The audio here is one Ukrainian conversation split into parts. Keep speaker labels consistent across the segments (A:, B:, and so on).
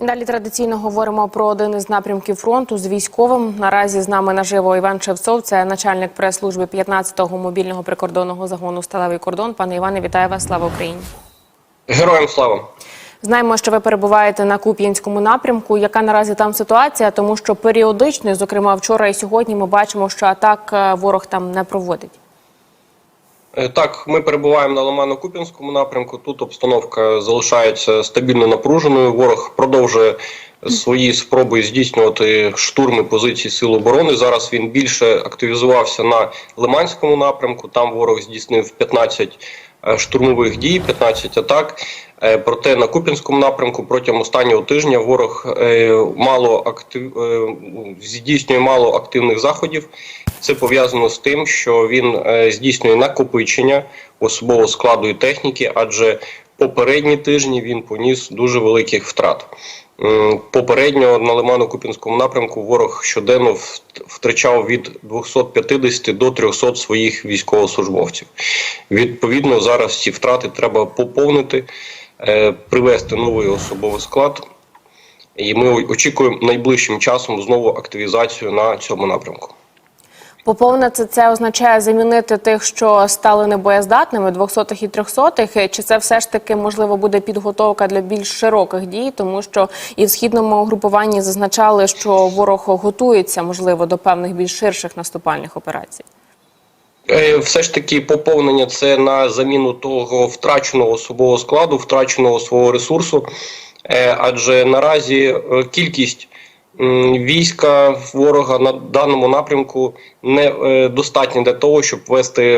A: Далі традиційно говоримо про один із напрямків фронту з військовим. Наразі з нами наживо Іван Шевцов, це начальник прес-служби 15-го мобільного прикордонного загону Сталевий кордон. Пане Іване, вітаю вас! Слава Україні!
B: Героям слава!
A: Знаємо, що ви перебуваєте на Куп'янському напрямку. Яка наразі там ситуація? Тому що періодично, зокрема вчора і сьогодні, ми бачимо, що атак е, ворог там не проводить.
B: Е, Так, ми перебуваємо на Ломано-Куп'янському напрямку. Тут обстановка залишається стабільно напруженою. Ворог продовжує свої спроби здійснювати штурми позицій Сил оборони. Зараз він більше активізувався на Лиманському напрямку. Там ворог здійснив 15 е, штурмових дій, 15 атак. Е, Проте на Куп'янському напрямку протягом останнього тижня ворог е, мало актив е, здійснює мало активних заходів. Це пов'язано з тим, що він здійснює накопичення особового складу і техніки, адже попередні тижні він поніс дуже великих втрат. Попередньо на Лимано-Купінському напрямку ворог щоденно втрачав від 250 до 300 своїх військовослужбовців. Відповідно, зараз ці втрати треба поповнити, привести новий особовий склад. І ми очікуємо найближчим часом знову активізацію на цьому напрямку.
A: Поповнити це означає замінити тих, що стали небоєздатними, 200-х і 300-х? Чи це все ж таки можливо буде підготовка для більш широких дій, тому що і в східному угрупуванні зазначали, що ворог готується можливо до певних більш ширших наступальних операцій.
B: Е, Все ж таки поповнення це на заміну того втраченого особового складу, втраченого свого ресурсу. Е, Адже наразі е, кількість війська ворога на даному напрямку не е, достатня для того, щоб вести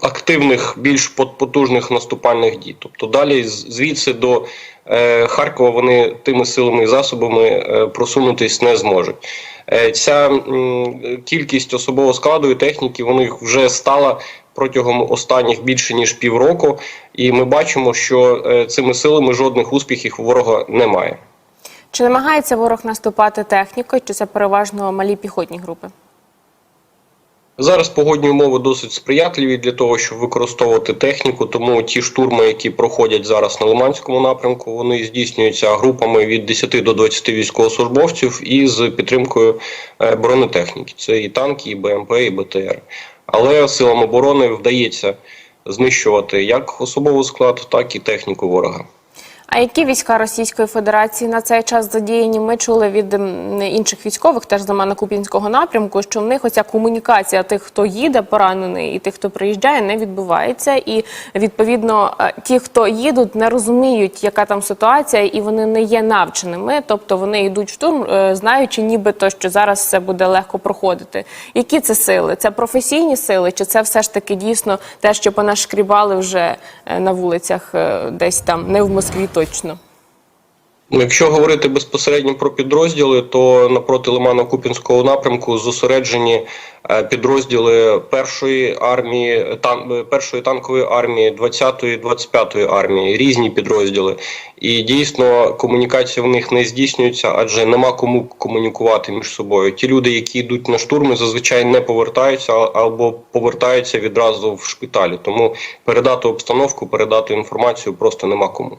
B: активних, більш пот- потужних наступальних дій. Тобто далі звідси до е, Харкова вони тими силами і засобами е, просунутись не зможуть. Ця кількість особового складу і техніки них вже стала протягом останніх більше ніж півроку, і ми бачимо, що цими силами жодних успіхів ворога немає.
A: Чи намагається ворог наступати технікою, чи це переважно малі піхотні групи?
B: Зараз погодні умови досить сприятливі для того, щоб використовувати техніку. Тому ті штурми, які проходять зараз на Лиманському напрямку, вони здійснюються групами від 10 до 20 військовослужбовців і з підтримкою е, бронетехніки. Це і танки, і БМП, і БТР. Але силам оборони вдається знищувати як особовий склад, так і техніку ворога.
A: А які війська Російської Федерації на цей час задіяні? Ми чули від інших військових, теж з Купінського напрямку, що в них оця комунікація тих, хто їде поранений, і тих, хто приїжджає, не відбувається. І відповідно е, ті, хто їдуть, не розуміють, яка там ситуація, і вони не є навченими. Тобто вони йдуть в штурм, е, знаючи, нібито що зараз все буде легко проходити. Які це сили? Це професійні сили, чи це все ж таки дійсно те, що понашкрібали вже е, на вулицях, десь там, не в Москві точно?
B: Ну, Якщо говорити безпосередньо про підрозділи, то напроти Лимано-Купінського напрямку зосереджені е, підрозділи першої армії, тан, е, першої танкової армії, 20-ї, 25-ї армії, різні підрозділи. І дійсно комунікація в них не здійснюється, адже нема кому комунікувати між собою. Ті люди, які йдуть на штурми, зазвичай не повертаються або повертаються відразу в шпиталі. Тому передати обстановку, передати інформацію просто нема кому.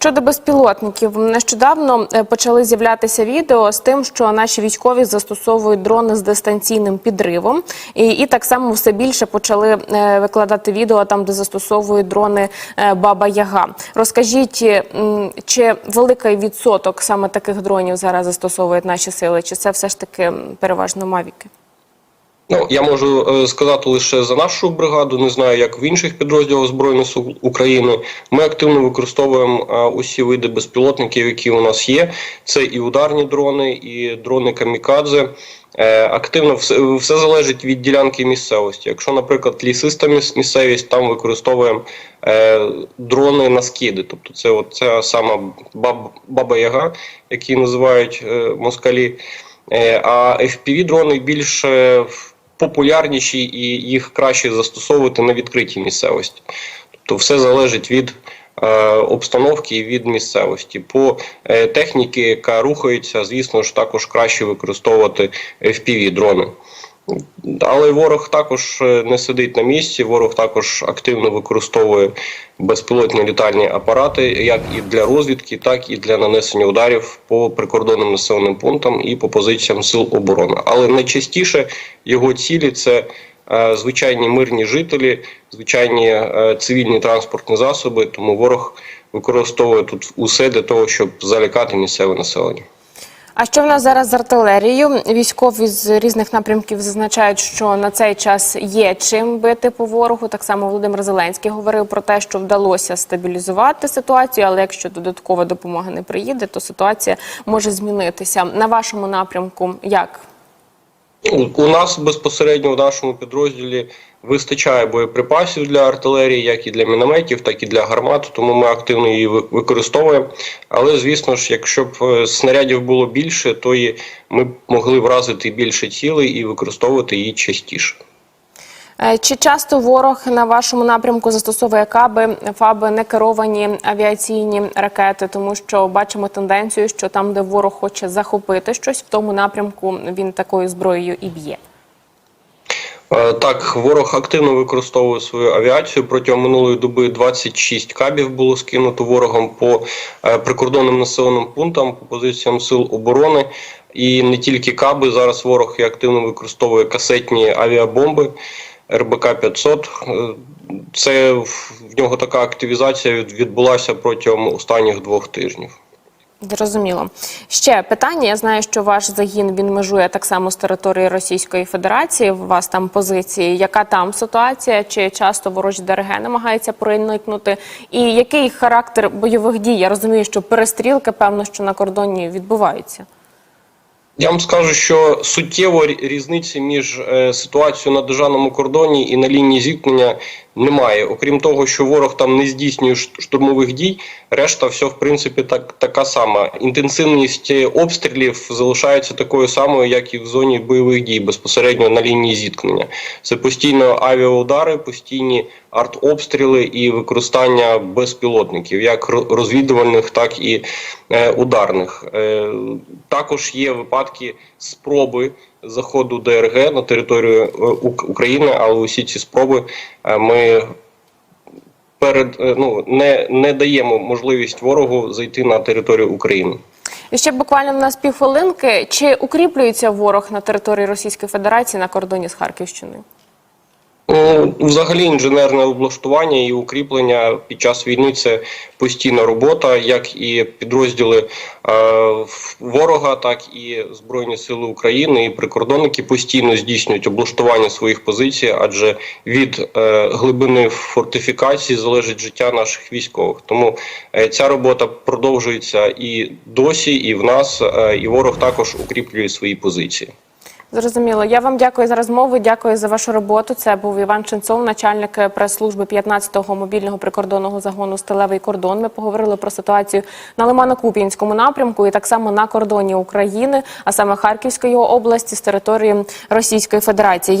A: Щодо безпілотників, нещодавно е, почали з'являтися відео з тим, що наші військові застосовують дрони з дистанційним підривом, і, і так само все більше почали е, викладати відео там, де застосовують дрони е, Баба Яга. Розкажіть, чи великий відсоток саме таких дронів зараз застосовують наші сили, чи це все ж таки переважно мавіки?
B: Ну, я можу е, сказати лише за нашу бригаду. Не знаю, як в інших підрозділах збройних сил України. Ми активно використовуємо е, усі види безпілотників, які у нас є. Це і ударні дрони, і дрони камікадзе. Е, Активно все, все залежить від ділянки місцевості. Якщо, наприклад, лісиста місцевість, там використовуємо дрони на скиди. Тобто, це ця сама баб, баба Яга, які називають москалі. А fpv дрони більш е, популярніші і їх краще застосовувати на відкритій місцевості. Тобто все залежить від е, обстановки і від місцевості. По е, техніці, яка рухається, звісно ж, також краще використовувати fpv дрони. Але ворог також е, не сидить на місці. Ворог також активно використовує безпілотні літальні апарати, як і для розвідки, так і для нанесення ударів по прикордонним населеним пунктам і по позиціям сил оборони. Але найчастіше його цілі це е, звичайні мирні жителі, звичайні е, цивільні транспортні засоби. Тому ворог використовує тут усе для того, щоб залякати місцеве населення.
A: А що в нас зараз з артилерією? Військові з різних напрямків зазначають, що на цей час є чим бити по ворогу. Так само Володимир Зеленський говорив про те, що вдалося стабілізувати ситуацію, але якщо додаткова допомога не приїде, то ситуація може змінитися. На вашому напрямку як?
B: Ну, У нас безпосередньо в нашому підрозділі вистачає боєприпасів для артилерії, як і для мінометів, так і для гармат, тому ми активно її ви- використовуємо. Але звісно ж, якщо б е, снарядів було більше, то ми б могли вразити більше цілей і використовувати її частіше.
A: Е, Чи часто ворог на вашому напрямку застосовує каби, фаби, некеровані авіаційні ракети? Тому що бачимо тенденцію, що там, де ворог хоче захопити щось, в тому напрямку він такою зброєю і б'є.
B: Е, Так, ворог активно використовує свою авіацію. Протягом минулої доби 26 кабів було скинуто ворогом по е, прикордонним населеним пунктам, по позиціям сил оборони. І не тільки каби. Зараз ворог активно використовує касетні авіабомби РБК 500. Е, Це в нього така активізація відбулася протягом останніх двох тижнів.
A: Зрозуміло. Ще питання. Я знаю, що ваш загін він межує так само з території Російської Федерації. У вас там позиції. Яка там ситуація? Чи часто ворожі ДРГ намагаються проникнути? І який характер бойових дій? Я розумію, що перестрілки, певно, що на кордоні відбуваються.
B: Я вам скажу, що суттєво різниці між е, ситуацією на державному кордоні і на лінії зіткнення немає. Окрім того, що ворог там не здійснює штурмових дій, решта все в принципі так така сама. Інтенсивність е, обстрілів залишається такою самою, як і в зоні бойових дій, безпосередньо на лінії зіткнення. Це постійно авіаудари, постійні артобстріли і використання безпілотників, як розвідувальних, так і е, ударних. Е, також є випадки спроби заходу ДРГ на територію е, Ук- України, але усі ці спроби е, ми перед е, ну не, не даємо можливість ворогу зайти на територію України.
A: І ще буквально в нас півхвилинки. Чи укріплюється ворог на території Російської Федерації на кордоні з Харківщиною?
B: Ну, Взагалі інженерне облаштування і укріплення під час війни це постійна робота, як і підрозділи е, ворога, так і Збройні Сили України і прикордонники постійно здійснюють облаштування своїх позицій, адже від е, глибини фортифікації залежить життя наших військових. Тому е, ця робота продовжується і досі, і в нас, е, і ворог також укріплює свої позиції.
A: Зрозуміло. Я вам дякую за розмову. Дякую за вашу роботу. Це був Іван Ченцов, начальник прес-служби 15-го мобільного прикордонного загону Стелевий кордон. Ми поговорили про ситуацію на Лимано-Куп'янському напрямку і так само на кордоні України, а саме Харківської області з території Російської Федерації.